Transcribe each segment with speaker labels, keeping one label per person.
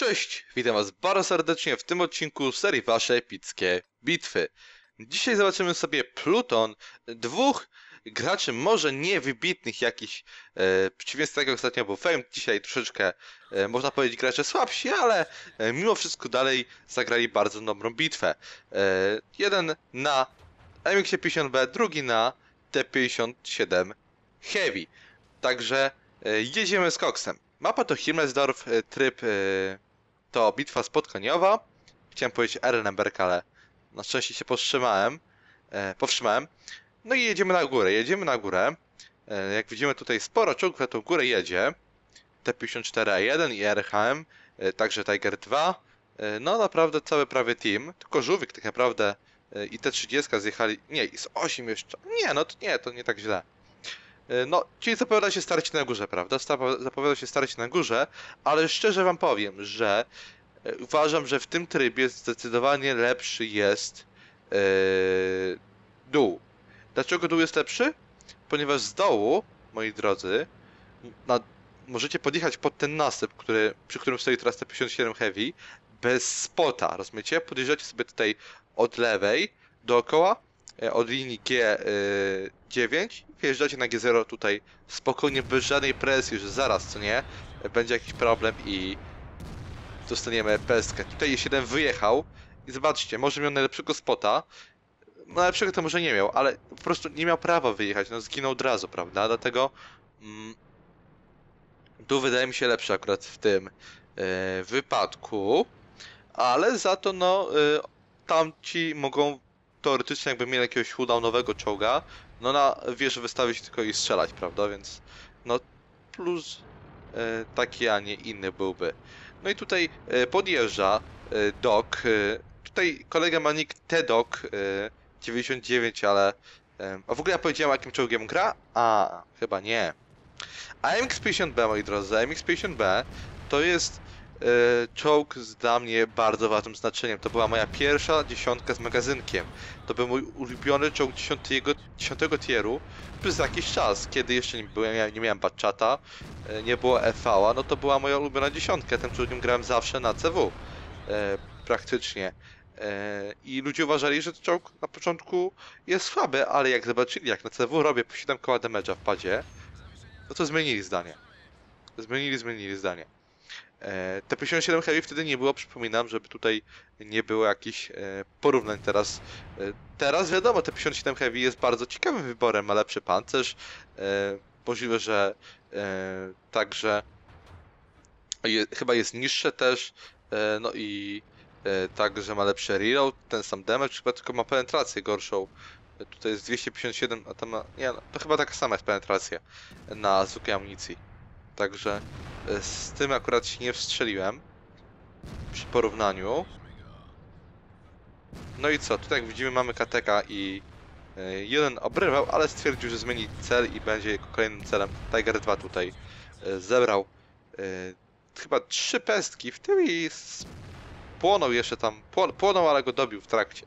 Speaker 1: Cześć, witam was bardzo serdecznie w tym odcinku serii Wasze Epickie Bitwy. Dzisiaj zobaczymy sobie Pluton dwóch graczy może niewybitnych jakichś, e, przeciwieństwie tego ostatnio był Fame, dzisiaj troszeczkę e, można powiedzieć gracze słabsi, ale e, mimo wszystko dalej zagrali bardzo dobrą bitwę. E, jeden na MX-50B, drugi na T-57 Heavy. Także e, jedziemy z koksem. Mapa to Himmelsdorf, e, tryb e, to bitwa spotkaniowa. Chciałem powiedzieć Erlenberg, ale na szczęście się powstrzymałem. E, powstrzymałem. No i jedziemy na górę. Jedziemy na górę. E, jak widzimy tutaj sporo czołgów na tą górę jedzie. T-54A1 i RHM, e, także Tiger 2. E, no naprawdę cały prawie team. Tylko Żółwik tak naprawdę e, i T-30 zjechali. Nie, i z 8 jeszcze. Nie, no to nie, to nie tak źle. E, No, czyli zapowiada się starcie na górze, prawda? Zapo- Zapowiada się starcie na górze, ale szczerze wam powiem, że e, uważam, że w tym trybie zdecydowanie lepszy jest e, dół. Dlaczego dół jest lepszy? Ponieważ z dołu, moi drodzy, na, możecie podjechać pod ten nasyp, który, przy którym stoi teraz T57 Heavy, bez spota, rozumiecie? Podjeżdżacie sobie tutaj od lewej, dookoła, od linii G9 wjeżdżacie na G0 tutaj spokojnie, bez żadnej presji, że zaraz, co nie, będzie jakiś problem i dostaniemy pestkę. Tutaj jest jeden wyjechał. I zobaczcie, może miał najlepszego spota, no najlepszego to może nie miał, ale po prostu nie miał prawa wyjechać, no zginął od razu, prawda? Dlatego mm, tu wydaje mi się lepszy akurat w tym e, wypadku, ale za to no e, tamci mogą teoretycznie jakby mieli jakiegoś nowego czołga, no na wieży wystawić tylko i strzelać, prawda? Więc no plus e, taki, a nie inny byłby. No i tutaj e, podjeżdża e, Doc. E, tutaj kolega ma nick T-Doc e, 99, ale... E, a w ogóle ja powiedziałem jakim czołgiem gra? A, chyba nie. A MX-50B, moi drodzy, MX-50B to jest czołg z dla mnie bardzo ważnym znaczeniem. To była moja pierwsza dziesiątka z magazynkiem. To był mój ulubiony czołg dziesiątego, dziesiątego tieru przez jakiś czas, kiedy jeszcze nie, byłem, nie miałem Batchata, e, nie było FV-a, no to była moja ulubiona dziesiątka. Tym czołgiem grałem zawsze na CW. E, praktycznie. E, I ludzie uważali, że czołg na początku jest słaby, ale jak zobaczyli, jak na CW robię po 7 koła damage'a w padzie, no to zmienili zdanie. Zmienili, zmienili zdanie. E, T57 Heavy wtedy nie było, przypominam, żeby tutaj nie było jakichś e, porównań teraz. E, teraz wiadomo, T57 Heavy jest bardzo ciekawym wyborem, ma lepszy pancerz, możliwe, że także je, chyba jest niższe też, no i także ma lepszy reload, ten sam damage, chyba tylko ma penetrację gorszą. Tutaj jest 257, a tam ma, nie no, to chyba taka sama jest penetracja na zwykłej amunicji. Także z tym akurat się nie wstrzeliłem przy porównaniu. No i co, tutaj jak widzimy mamy KTK i e, jeden obrywał, ale stwierdził, że zmieni cel i będzie jego kolejnym celem. Tiger 2 tutaj e, zebrał e, chyba trzy pestki w tym i płonął jeszcze tam, pło- płonął, ale go dobił w trakcie.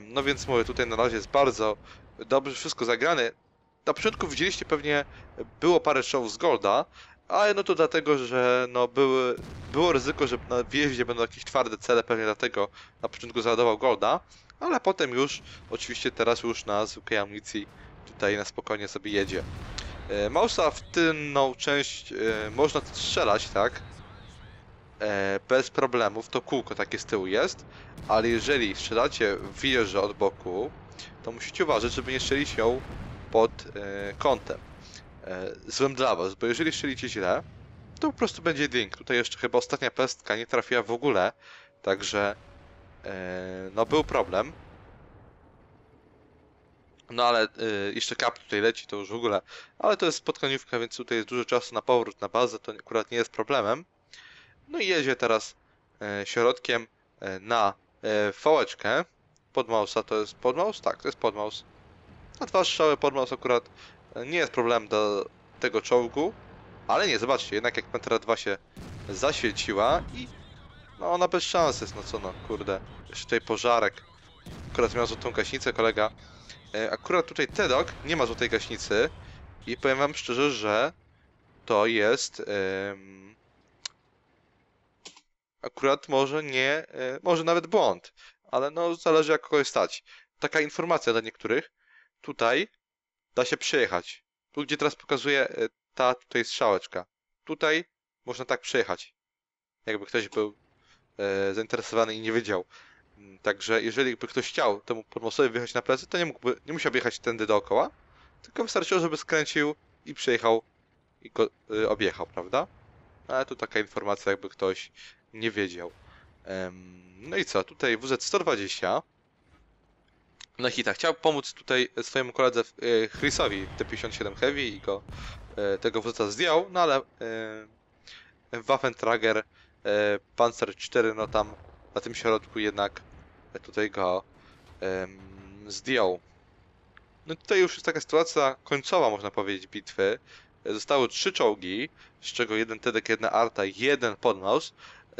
Speaker 1: No więc mówię, tutaj na razie jest bardzo dobrze wszystko zagrane. Na początku widzieliście pewnie, było parę show z Golda, ale no to dlatego, że no były, było ryzyko, że na wjeździe będą jakieś twarde cele, pewnie dlatego na początku załadował Golda, ale potem już, oczywiście teraz już na zwykłej amunicji tutaj na spokojnie sobie jedzie. E, Mausa w tylną część e, można strzelać, tak? E, bez problemów, to kółko takie z tyłu jest, ale jeżeli strzelacie w wieżę od boku, to musicie uważać, żeby nie strzelić ją pod e, kątem. E, złym dla was, bo jeżeli strzelicie źle, to po prostu będzie ding. Tutaj jeszcze chyba ostatnia pestka nie trafiła w ogóle, także e, no był problem. No ale e, jeszcze kap tutaj leci, to już w ogóle, ale to jest spotkaniówka, więc tutaj jest dużo czasu na powrót na bazę, to akurat nie jest problemem. No i jedzie teraz środkiem na fałeczkę. Podmausa to jest podmaus? Tak, to jest podmaus. Na dwa strzały podmaus akurat nie jest problem do tego czołgu. Ale nie, zobaczcie, jednak jak Pantera 2 się zaświeciła i no ona bez szans jest, no co no, kurde. Jeszcze tutaj pożarek. Akurat miał złotą gaśnicę kolega. E, akurat tutaj Tedok nie ma złotej gaśnicy i powiem wam szczerze, że to jest em, akurat może nie, e, może nawet błąd, ale no zależy jak kogoś stać. Taka informacja dla niektórych. Tutaj da się przejechać. Tu gdzie teraz pokazuje e, ta tutaj strzałeczka. Tutaj można tak przejechać. Jakby ktoś był e, zainteresowany i nie wiedział. Mm, Także jeżeli by ktoś chciał temu podmostowi wyjechać na plecy, to nie mógłby, nie musiałby jechać tędy dookoła, tylko wystarczyło, żeby skręcił i przejechał i go y, objechał, prawda? Ale tu taka informacja, jakby ktoś nie wiedział. No i co, tutaj WZ-120 na hita. Chciał pomóc tutaj swojemu koledze y, Chrisowi T57 Heavy i go y, tego WZ zdjął, no ale y, Waffentrager Panzer 4 no tam na tym środku jednak tutaj go zdjął. No tutaj już jest taka sytuacja końcowa, można powiedzieć, bitwy. Zostały trzy czołgi, z czego jeden Tedek, jedna Arta, jeden Podmaus.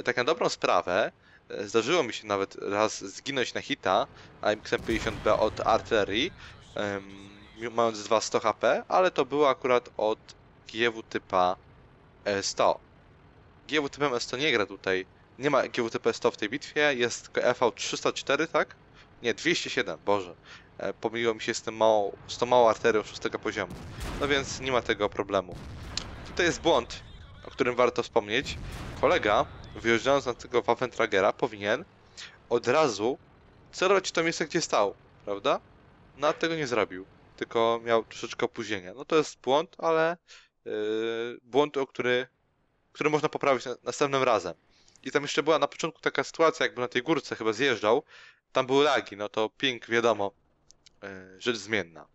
Speaker 1: Tak na dobrą sprawę, e, zdarzyło mi się nawet raz zginąć na hita AMX-50B od artylerii, em, mając 2 100 HP, ale to było akurat od GW typa E100. GW typem E100 nie gra tutaj, nie ma GW typu E100 w tej bitwie, jest tylko EV304, tak? Nie, 207, Boże. E, Pomyliło mi się z, tym małą, z tą małą arterią szóstego poziomu. No więc nie ma tego problemu. Tutaj jest błąd, o którym warto wspomnieć. Kolega, wyjeżdżając na tego Waffentragera, powinien od razu celować w to miejsce, gdzie stał, prawda? No tego nie zrobił, tylko miał troszeczkę opóźnienia. No to jest błąd, ale yy, błąd, o który, który można poprawić na, następnym razem. I tam jeszcze była na początku taka sytuacja, jakby na tej górce chyba zjeżdżał, tam były lagi, no to ping, wiadomo, yy, rzecz zmienna.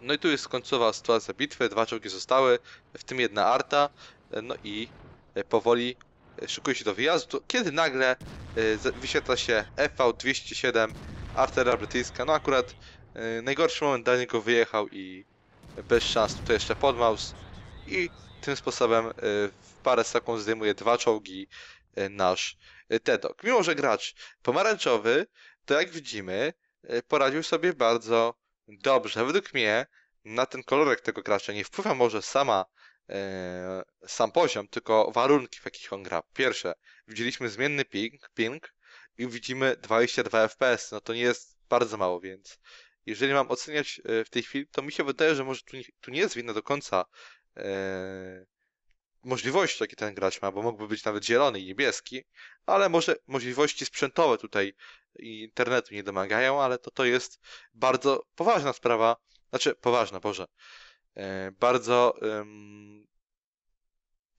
Speaker 1: No i tu jest końcowa sytuacja bitwy, dwa czołgi zostały, w tym jedna arta, e, no i e, powoli e, szykuje się do wyjazdu, kiedy nagle wyświetla się FV207 arteria brytyjska, no akurat najgorszy moment dla niego wyjechał i bez szans tutaj jeszcze podmaus i tym sposobem w parę sekund zdejmuje dwa czołgi nasz Tedok. Mimo, że gracz pomarańczowy, to jak widzimy, poradził sobie bardzo dobrze. Według mnie na ten kolorek tego gracza nie wpływa może sama e, sam poziom, tylko warunki, w jakich on gra. Pierwsze, widzieliśmy zmienny ping, ping i widzimy 22 FPS. No to nie jest bardzo mało, więc jeżeli mam oceniać e, w tej chwili, to mi się wydaje, że może tu nie, tu nie jest winna do końca e, możliwości, jakie ten gracz ma, bo mógłby być nawet zielony i niebieski, ale może możliwości sprzętowe tutaj i internetu nie domagają, ale to to jest bardzo poważna sprawa, znaczy poważna, Boże, e, bardzo em,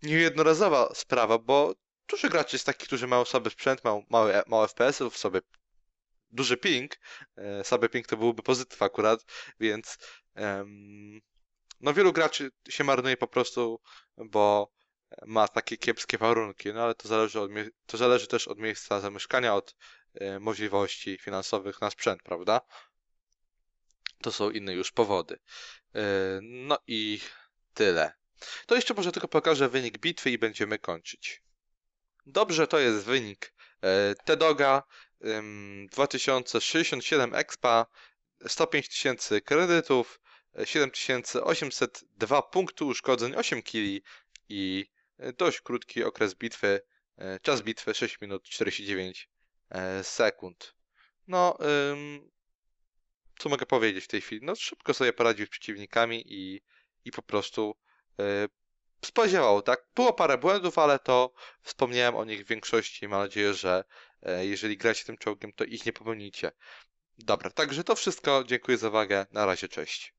Speaker 1: niejednorazowa sprawa, bo dużo graczy jest takich, którzy mają słaby sprzęt, mają małe, małe FPS-ów, sobie duży ping, e, słaby ping to byłby pozytyw akurat, więc em, no wielu graczy się marnuje po prostu, bo ma takie kiepskie warunki, no ale to zależy, od, to zależy też od miejsca zamieszkania, od możliwości finansowych na sprzęt, prawda? To są inne już powody. E, No i tyle. To jeszcze może tylko pokażę wynik bitwy i będziemy kończyć. Dobrze, to jest wynik e, Tedoga. ym, 2067 expa, 105 tysięcy kredytów, e, 7802 punkty uszkodzeń, 8 kili i e, dość krótki okres bitwy. e, Czas bitwy 6 minut 49 e, sekund. No, ym, co mogę powiedzieć w tej chwili? No, szybko sobie poradził z przeciwnikami i, i po prostu e, spodziewał, tak? Było parę błędów, ale to wspomniałem o nich w większości mam nadzieję, że e, jeżeli gracie tym czołgiem, to ich nie popełnicie. Dobra, także to wszystko. Dziękuję za uwagę. Na razie, cześć.